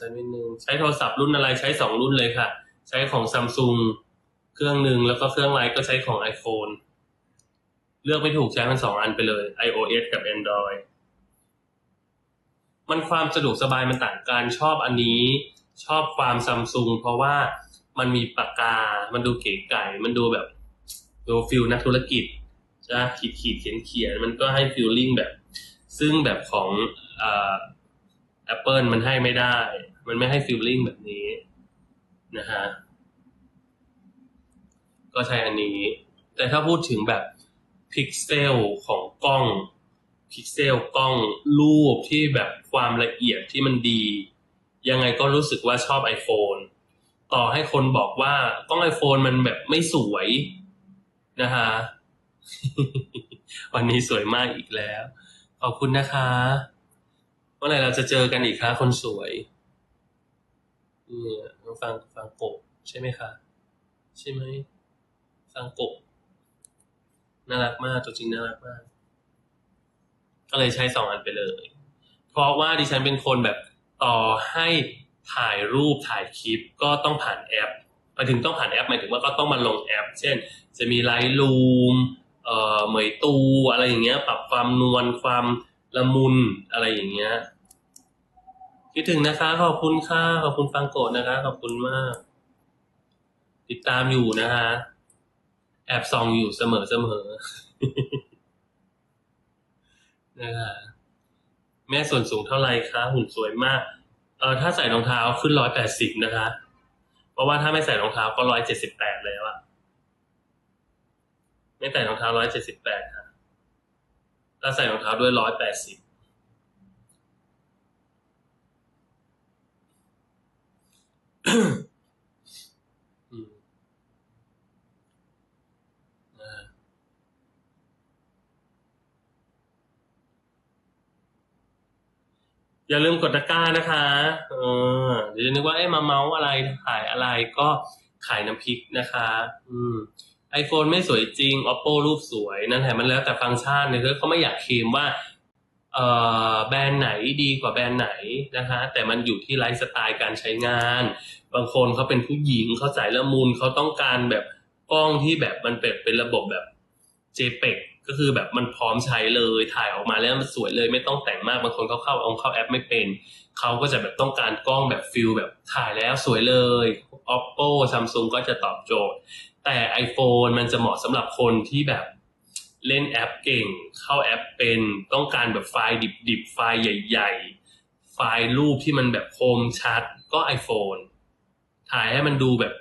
สักนิดนึงใช้โทรศัพท์รุ่นอะไรใช้สองรุ่นเลยค่ะ ใช้ของซัมซุงเครื่องหนึ่งแล้วก็เครื่องไลน์ก็ใช้ของ iPhone เลือกไม่ถูกใช้มันสองอันไปเลย iOS กับ Android มันความสะดวกสบายมันต่างกันชอบอันนี้ ชอบความซัมซุงเพราะว่ามันมีปากกา มันดูเก๋ไก่ มันดูแบบดูฟิลนักธุรกิจจะขีดขีดเขียนเขียนมันก็ให้ฟิลลิ่งแบบ ซึ่งแบบของอ่า Apple มันให้ไม่ได้ มันไม่ให้ฟิลลิ่งแบบนี้นะฮะก็ใช้อันนี้ แต่ถ้าพูดถึงแบบพิกเซลของกล้องพิกเซลกล้องรูปที่แบบความละเอียดที่มันดี ยังไงก็รู้สึกว่าชอบ iPhone ต่อให้คนบอกว่ากล้อง iPhone มันแบบไม่สวยนะฮะวันนี้สวยมากอีกแล้ว ขอบคุณนะคะ เมื่อไหร่เราจะเจอกันอีกคะคนสวย นี่ยน้องฟังฟังโกะใช่ไหมคะ ใช่ไหมฟังโกะน่ารักมากตัวจริงน่ารักมาก ก็เลยใช้สองอันไปเลย เพราะว่าดิฉันเป็นคนแบบต่อให้ถ่ายรูปถ่ายคลิปก็ต้องผ่านแอปมาถึงต้องผ่านแอปหมายถึงว่าก็ต้องมาลงแอป เช่น จะมีไลท์รูมเอ่อเหมยตูอะไรอย่างเงี้ย ปรับความนวลความละมุนอะไรอย่างเงี้ย คิดถึงนะคะ ขอบคุณค่ะ ขอบคุณฟังโกดนะคะ ขอบคุณมาก ติดตามอยู่นะคะ แอบส่องอยู่เสมอเสมอนะคะแม่ส่วนสูงเท่าไหร่คะหุ่นสวยมาก เออถ้าใส่รองเท้าขึ้นร้อยแปดสิบนะคะ เพราะว่าถ้าไม่ใส่รองเท้าก็ร้อยเจ็ดสิบแปดแล้วอะไม่ใส่รองเท้าร้อยเจ็ดสิบแปดค่ะถ้าใส่รองเท้าด้วยร้อยแปดสิบ อย่าลืมกดตะกร้านะคะ เออ เดี๋ยวจะนึกว่าเอ๊ะมาเมาส์อะไรขายอะไรก็ขายน้ำพริกนะคะ อืม iPhone ไม่สวยจริง Oppo รูปสวย นั่นแหละมันแล้วแต่ฟังก์ชันเนี่ยเขาไม่อยากเคลมว่า แบรนด์ไหนดีกว่าแบรนด์ไหนนะคะแต่มันอยู่ที่ไลฟ์สไตล์การใช้งาน บางคนเขาเป็นผู้หญิงเขาสายละมุนเขาต้องการแบบกล้องที่แบบมันเป็นเป็นระบบแบบ JPEG ก็คือแบบมันพร้อมใช้เลยถ่ายออกมาแล้วมันสวยเลย ไม่ต้องแต่งมากบางคนเขาเข้าองเข้าแอปไม่เป็นเขาก็จะแบบต้องการกล้องแบบฟิลแบบถ่ายแล้วสวยเลย Oppo Samsung ก็จะตอบโจทย์ แต่ iPhone มันจะเหมาะสำหรับคนที่แบบ เล่นแอปเก่ง เข้าแอปเป็น ต้องการแบบไฟล์ดิบๆ ไฟล์ใหญ่ ๆ ไฟล์รูปที่มันแบบคมชัด ก็ iPhone ถ่ายให้มันดูแบบ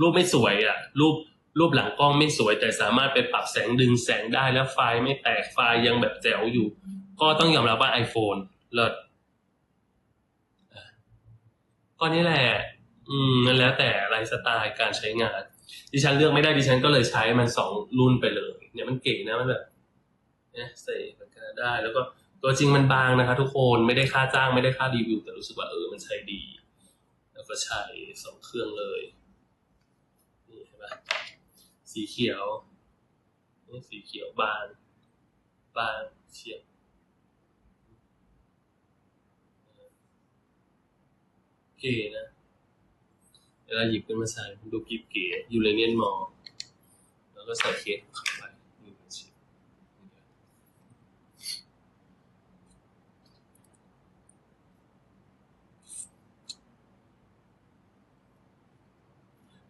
รูปไม่สวยอะรูปรูปหลังกล้องไม่สวย แต่สามารถไปปรับแสงดึงแสงได้แล้วไฟล์ไม่แตกไฟล์ยังแบบแจ๋วอยู่ ก็ต้องยอมรับว่า iPhone เลิศก็นี่แหละ อืมนั่นแล้วแต่ไลฟ์สไตล์การใช้งาน ดิฉันเลือกไม่ได้ดิฉันก็เลยใช้มันสองรุ่นไปเลย เนี่ยมันเก๋นะมันแบบเนี่ยใส่มันก็ได้ แล้วก็ตัวจริงมันบางนะคะ ทุกคนไม่ได้ค่าจ้างไม่ได้ค่ารีวิว แต่รู้สึกว่าเออมันใช้ดี แล้วก็ใช้สองเครื่องเลยนี่เห็นไหมสีเขียวนี่สีเขียวบางบางเฉียบเก๋นะ เวลาหยิบขึ้นมาใส่ดูกิ๊บเก๋ยูเรเนียนมอลแล้วก็ใส่เคสเข้าไปนี่เป็นชิ้น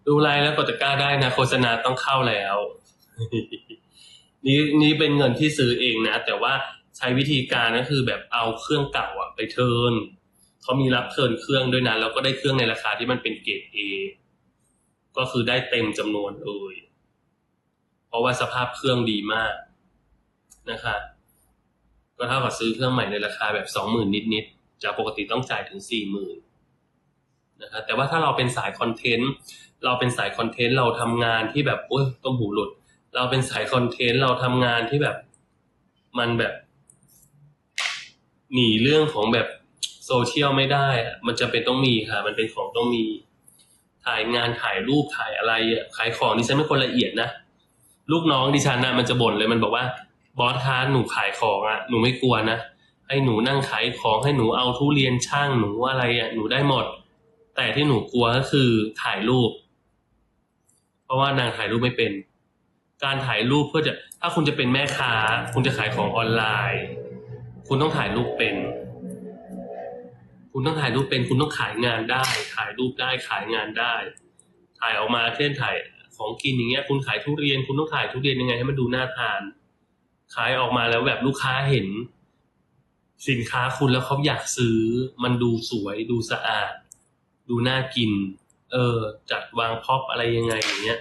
ดูไลน์แล้วกดตะกร้าได้นะ โฆษณาต้องเข้าแล้ว นี่นี่เป็นเงินที่ซื้อเองนะ แต่ว่าใช้วิธีการก็คือแบบเอาเครื่องเก่าอะไปเทิร์น เขามีรับเทิร์นเครื่องด้วยนะแล้วก็ได้เครื่องในราคาที่มันเป็นเกรด A ก็คือได้เต็มจำนวนเลยเพราะว่าสภาพเครื่องดีมากนะคะ ก็เท่ากับซื้อเครื่องใหม่ในราคาแบบสองหมื่นนิดๆจากปกติต้องจ่ายถึงสี่หมื่นนะคะแต่ว่าถ้าเราเป็นสายคอนเทนต์เราเป็นสายคอนเทนต์เราทำงานที่แบบโอ้ยต้มหูหลุด เราเป็นสายคอนเทนต์เราทำงานที่แบบ มันแบบ หนีเรื่องของแบบ โซเชียลไม่ได้อะมันจะเป็นต้องมีค่ะ มันเป็นของต้องมี ถ่ายงานถ่ายรูปถ่ายอะไรขายของดิฉันเป็นคนละเอียดนะ ลูกน้องดิฉันนะมันจะบ่นเลยมันบอกว่า บอสคะหนูขายของอะหนูไม่กลัวนะ ให้หนูนั่งขายของให้หนูเอาทุเรียนช่างหนูอะไรอะ หนูได้หมด แต่ที่หนูกลัวก็คือถ่ายรูป เพราะว่านางถ่ายรูปไม่เป็น การถ่ายรูปเพื่อจะ ถ้าคุณจะเป็นแม่ค้า คุณจะขายของออนไลน์ คุณต้องถ่ายรูปเป็น คุณต้องถ่ายรูปเป็นคุณต้องขายงานได้ ถ่ายรูปได้ขายงานได้ ถ่ายออกมาเช่นถ่ายของกินอย่างเงี้ย คุณขายทุเรียน คุณต้องขายทุเรียนยังไง ให้มันดูน่าทาน ขายออกมาแล้วแบบลูกค้าเห็น สินค้าคุณแล้วเขาอยากซื้อ มันดูสวยดูสะอาด ดูน่ากิน เออ จัดวางพ็อปอะไรยังไงอย่างเงี้ย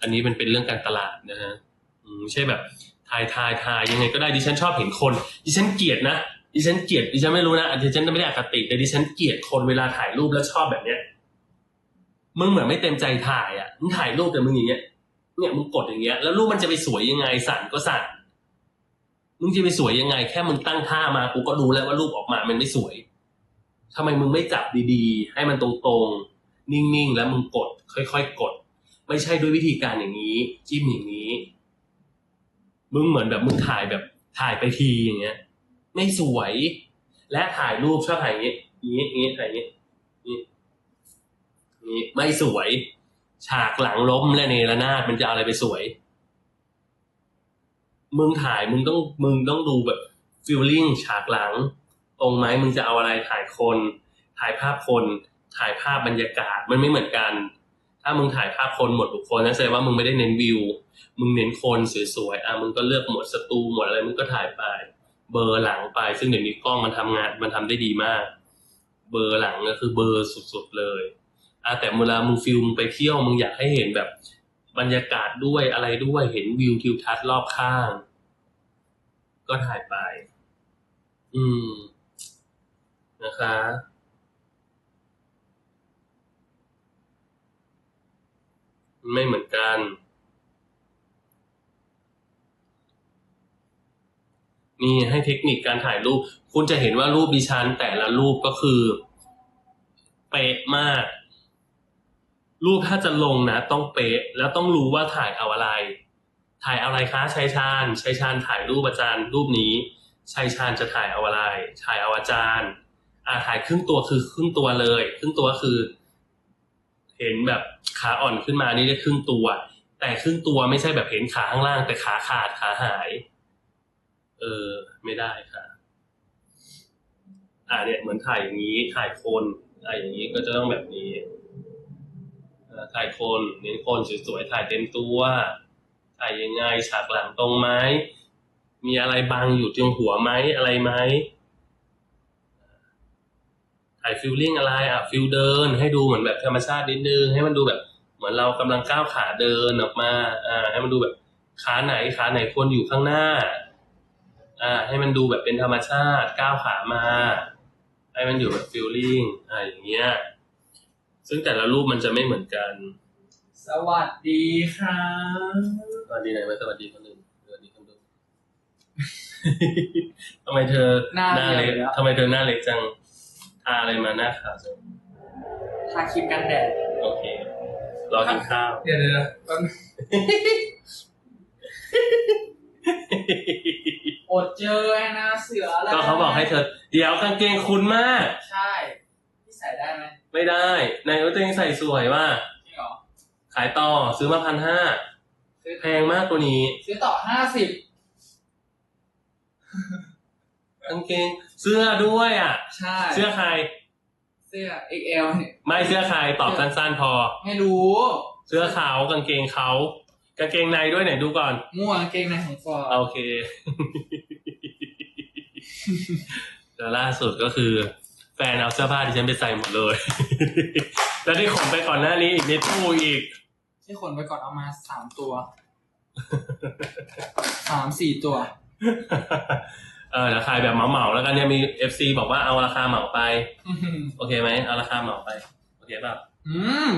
อันนี้มันเป็นเรื่องการตลาดนะฮะไม่ใช่แบบถ่ายถ่ายถ่ายยังไงก็ได้ดิฉันชอบเห็นคน ดิฉันเกลียดนะ ดิฉันเกลียดดิฉันไม่รู้นะดิฉันไม่ได้อคติ แต่ดิฉันเกลียดคนเวลาถ่ายรูปแล้วชอบแบบเนี้ยมึงเหมือนไม่เต็มใจถ่ายอะมึงถ่ายรูปแต่มึงอย่างเงี้ยเนี่ยมึงกดอย่างเงี้ยแล้วรูปมันจะไปสวยยังไงสั่นก็สั่นมึงจะไปสวยยังไง แค่มึงตั้งท่ามากูก็รู้แล้วว่ารูปออกมามันไม่สวยทำไมมึงไม่จับดีๆ ให้มันตรงๆ นิ่งๆ แล้วมึงกด ค่อยๆกด ไม่ใช่ด้วยวิธีการอย่างนี้ จิ้มอย่างนี้ มึงเหมือนแบบมึงถ่ายแบบถ่ายไปทีอย่างเงี้ย ไม่สวย และถ่ายรูปชอบถ่ายอย่างนี้อย่างนี้อย่างนี้ถ่ายอย่างนี้งนี้อย่างนี้ไม่สวย ฉากหลังล้มและเนระนาดมันจะเอาอะไรไปสวย มึงถ่ายมึงต้องมึงต้องดูแบบฟิลลิ่งฉากหลัง ตรงไหมมึงจะเอาอะไรถ่ายคน ถ่ายภาพคน ถ่ายภาพบรรยากาศมันไม่เหมือนกัน ถ้ามึงถ่ายภาพคนหมดบุคคลนั่นแสดงว่ามึงไม่ได้เน้นวิว มึงเน้นคนสวยๆอะมึงก็เลือกหมดสตูหมดอะไรมึงก็ถ่ายไป เบอร์หลังไป ซึ่งเดี๋ยวนี้กล้องมันทำงานมันทำได้ดีมาก เบอร์หลังก็คือเบอร์สุดๆเลยอะแต่เวลามึงฟิลมึงไปเที่ยวมึงอยากให้เห็นแบบ บรรยากาศด้วยอะไรด้วยเห็นวิวทิวทัศน์รอบข้าง ก็ถ่ายไป อืมนะคะไม่เหมือนกัน นี่ให้เทคนิคการถ่ายรูป คุณจะเห็นว่ารูปดิฉันแต่ละรูปก็คือเป๊ะมาก รูปถ้าจะลงนะ ต้องเป๊ะแล้วต้องรู้ว่าถ่ายเอาอะไร ถ่ายเอาอะไรคะชัยชาญชัยชาญถ่ายรูปอาจารย์ รูปนี้ชัยชาญจะถ่ายเอาอะไร ถ่ายเอาอาจารย์ อ่าถ่ายครึ่งตัวคือครึ่งตัวเลย ครึ่งตัวคือ เห็นแบบขาอ่อนขึ้นมานี่ได้ครึ่งตัว แต่ครึ่งตัวไม่ใช่แบบเห็นขาข้างล่าง แต่ขาขาดขาหาย เออ ไม่ได้ค่ะ อ่าเนี่ยเหมือนถ่ายอย่างนี้ ถ่ายคนอ่าอย่างนี้ก็จะต้องแบบนี้อ่าถ่ายคนเน้นคนสวยๆถ่ายเต็มตัวถ่ายยังไงฉากหลังตรงไหมมีอะไรบังอยู่ตรงหัวไหมอะไรไหมถ่ายฟิลลิ่งอะไรอะฟิลเดิน ให้ดูเหมือนแบบธรรมชาตินิดนึงให้มันดูแบบ เหมือนเรากำลังก้าวขาเดินออกมา อ่า ให้มันดูแบบขาไหนขาไหนควรอยู่ข้างหน้า อ่า ให้มันดูแบบเป็นธรรมชาติก้าวขามาให้มันอยู่แบบฟิลลิ่งอ่าอย่างเงี้ย ซึ่งแต่ละรูปมันจะไม่เหมือนกัน สวัสดีครับสวัสดีไหนมาสวัสดีคนหนึ่งสวัสดีคนดูทำไมเธอหน้าเล็กเดียวทำไมเธอหน้าเล็กจังทาอะไรมาหน้าขาวจังทาครีมกันแดดโอเครอกินข้าวเดี๋ยวเดี๋ยวแป๊บนึง อดเจอไอ้หนาเสือแล้วก็เขาบอกให้เธอ เดี๋ยวกางเกงคุณมาก ใช่พี่ใส่ได้ไหมไม่ได้ในว่าตัวเองใส่สวยว่าจริงเหรอขายต่อซื้อมาพันห้าซื้อแพงมากตัวนี้ ซื้อต่อห้าสิบกางเกงเสื้อด้วยอะ ใช่ เสื้อใคร เสื้อ XL ไม่เสื้อใครตอบสั้นๆพอ ไม่รู้ เสื้อขาวกางเกงเขา กางเกงในด้วยไหนดูก่อนม่วงกางเกงในของฟอร์โอเคแล้วล่าสุดก็คือ แฟนเอาเสื้อผ้าที่ฉันไปใส่หมดเลย แล้วที่ขนไปก่อนหน้านี้อีกในตู้อีก ที่ขนไปก่อนเอามาสามตัว สามสี่ตัว เออราคาแบบเหมาๆแล้วกันเนี่ยมีเอฟซีบอกว่าเอาราคาเหมาไปอื้อหือโอเคไหมเอาราคาเหมาไป โอเคป่ะอืม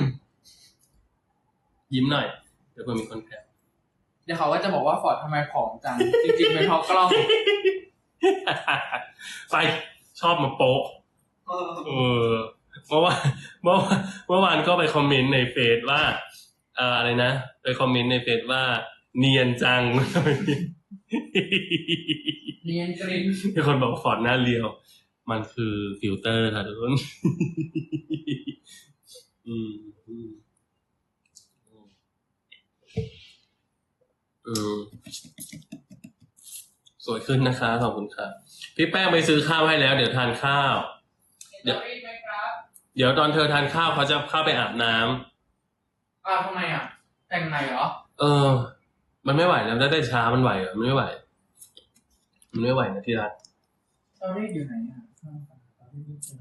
ยิ้มหน่อย เดี๋ยวเพื่อมีคนแคปเดี๋ยวเขาก็จะบอกว่าฟอร์ดทำไมผอมจัง จริงๆเป็นเพราะกล้องไปชอบมาโป๊ะเออเมื่อวานเมื่อวานเมื่อวานก็ไปคอมเมนต์ในเฟซว่าเอ่ออะไรนะ ไปคอมเมนต์ในเฟซว่า เนียนจังเนียนกรินมีคนบอกว่าฟอนต์หน้าเรียว มันคือฟิลเตอร์ค่ะทุกคนอืม อืมอืมสวยขึ้นนะคะขอบคุณค่ะพี่แป้งไปซื้อข้าวให้แล้ว เดี๋ยวทานข้าว เดี๋ยวรีบไหมครับเดี๋ยวตอนเธอทานข้าวเขาจะเข้าไปอาบน้ำอ้าวทำไมอะ แต่งไหนเหรอ เออ มันไม่ไหวแล้วได้ได้ช้ามันไหวเหรอมันไม่ไหว มันไม่ไหวนะที่รักสตอรี่อยู่ไหนอะสตอรี่ไม่เจอ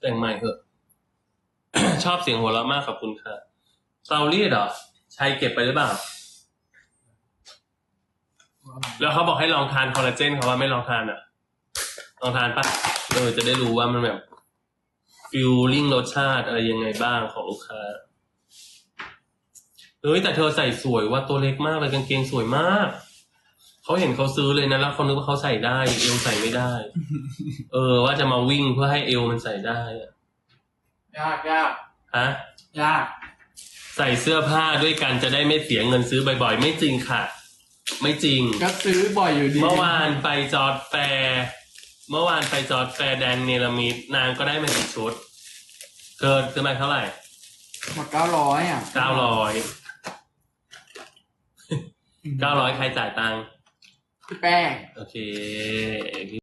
แต่งใหม่เถอะ ชอบเสียงหัวเราะมากขอบคุณค่ะ เตารีดเหรอใช้เก็บไปหรือเปล่า แล้วเขาบอกให้ลองทานคอลลาเจนเขาว่าไม่ลองทานอะ ลองทานปะเออจะได้รู้ว่ามันแบบฟิลลิ่งรสชาติอะไรยังไงบ้างของลูกค้าเฮ้ยแต่เธอใส่สวยว่าตัวเล็กมากเลยกางเกงสวยมาก เขาเห็นเขาซื้อเลยนะแล้วเขานึกว่าเขาใส่ได้ เอวใส่ไม่ได้ เออ ว่าจะมาวิ่งเพื่อให้เอวมันใส่ได้อะยากยากฮะยาก ใส่เสื้อผ้าด้วยกันจะได้ไม่เสียเงินซื้อบ่อยๆ ไม่จริงค่ะ ไม่จริง ก็ซื้อบ่อยอยู่ดีเมื่อวานไปจอร์ดแฟร์เมื่อวานไปจอร์ดแฟร์แดนเนลามิดนางก็ได้มากี่ชุดเธอซื้อมาเท่าไหร่หมดเก้าร้อยอะเก้าร้อยเก้าร้อยใครจ่ายตังค์พี่แป้งโอเค